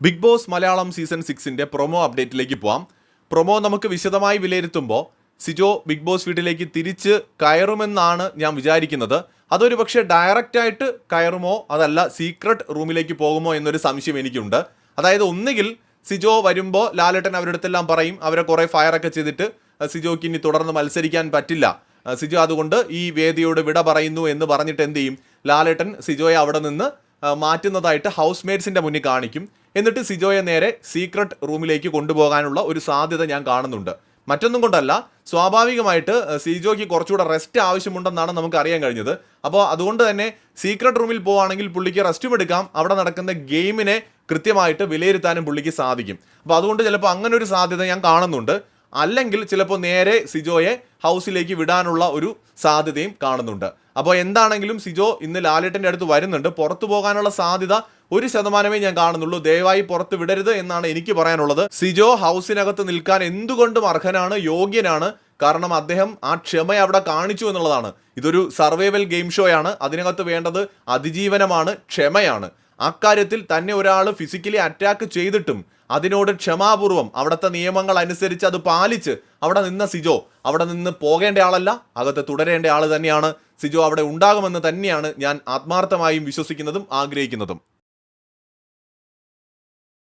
Big boss Malayalam season സിക്സിന്റെ promo അപ്ഡേറ്റിലേക്ക് പോവാം. പ്രൊമോ നമുക്ക് വിശദമായി വിലയിരുത്തുമ്പോൾ സിജോ ബിഗ് ബോസ് വീട്ടിലേക്ക് തിരിച്ച് കയറുമെന്നാണ് ഞാൻ വിചാരിക്കുന്നത്. അതൊരു പക്ഷേ ഡയറക്റ്റ് ആയിട്ട് കയറുമോ? അതല്ല സീക്രട്ട് റൂമിലേക്ക് പോകുമോ എന്നൊരു സംശയം എനിക്കുണ്ട്. അതായത് ഒന്നുകിൽ സിജോ വരുമ്പോൾ ലാലേട്ടൻ അവരുടെ പറയും അവരെ കുറേ ഫയറൊക്കെ ചെയ്തിട്ട് സിജോക്ക് ഇനി തുടർന്ന് മത്സരിക്കാൻ പറ്റില്ല. സിജോ അതുകൊണ്ട് ഈ വേദിയോട് വിട പറയുന്നു എന്ന് പറഞ്ഞിട്ട് എന്ത് ചെയ്യും? ലാലേട്ടൻ സിജോയെ അവിടെ നിന്ന് മാറ്റുന്നതായിട്ട് ഹൗസ് മേറ്റ്സിന്റെ മുന്നിൽ കാണിക്കും. എന്നിട്ട് സിജോയെ നേരെ സീക്രട്ട് റൂമിലേക്ക് കൊണ്ടുപോകാനുള്ള ഒരു സാധ്യത ഞാൻ കാണുന്നുണ്ട്. മറ്റൊന്നും കൊണ്ടല്ല സ്വാഭാവികമായിട്ട് സിജോയ്ക്ക് കുറച്ചുകൂടെ റെസ്റ്റ് ആവശ്യമുണ്ടെന്നാണ് നമുക്ക് അറിയാൻ കഴിഞ്ഞത്. അപ്പോൾ അതുകൊണ്ട് തന്നെ സീക്രട്ട് റൂമിൽ പോവുകയാണെങ്കിൽ പുള്ളിക്ക് റെസ്റ്റും എടുക്കാം. അവിടെ നടക്കുന്ന ഗെയിമിനെ കൃത്യമായിട്ട് വിലയിരുത്താനും പുള്ളിക്ക് സാധിക്കും. അപ്പോൾ അതുകൊണ്ട് ചിലപ്പോൾ അങ്ങനെ ഒരു സാധ്യത ഞാൻ കാണുന്നുണ്ട്. അല്ലെങ്കിൽ ചിലപ്പോൾ നേരെ സിജോയെ ഹൗസിലേക്ക് വിടാനുള്ള ഒരു സാധ്യതയും കാണുന്നുണ്ട്. അപ്പോൾ എന്താണെങ്കിലും സിജോ ഇന്ന് ലാലേട്ടന്റെ അടുത്ത് വരുന്നുണ്ട്. പുറത്തു പോകാനുള്ള സാധ്യത ഒരു ശതമാനമേ ഞാൻ കാണുന്നുള്ളൂ. ദയവായി പുറത്ത് വിടരുത് എന്നാണ് എനിക്ക് പറയാനുള്ളത്. സിജോ ഹൗസിനകത്ത് നിൽക്കാൻ എന്തുകൊണ്ടും അർഹനാണ് യോഗ്യനാണ്? കാരണം അദ്ദേഹം ആ ക്ഷമ അവിടെ കാണിച്ചു എന്നുള്ളതാണ്. ഇതൊരു സർവൈവൽ ഗെയിം ഷോയാണ്. അതിനകത്ത് വേണ്ടത് അതിജീവനമാണ് ക്ഷമയാണ്. അക്കാര്യത്തിൽ തന്നെ ഒരാൾ ഫിസിക്കലി അറ്റാക്ക് ചെയ്തിട്ടും അതിനോട് ക്ഷമാപൂർവം അവിടുത്തെ നിയമങ്ങൾ അനുസരിച്ച് അത് പാലിച്ച് അവിടെ നിന്ന സിജോ അവിടെ നിന്ന് പോകേണ്ട ആളല്ല അകത്ത് തുടരേണ്ട ആൾ തന്നെയാണ്. സിജോ അവിടെ ഉണ്ടാകുമെന്ന് തന്നെയാണ് ഞാൻ ആത്മാർത്ഥമായും വിശ്വസിക്കുന്നതും ആഗ്രഹിക്കുന്നതും.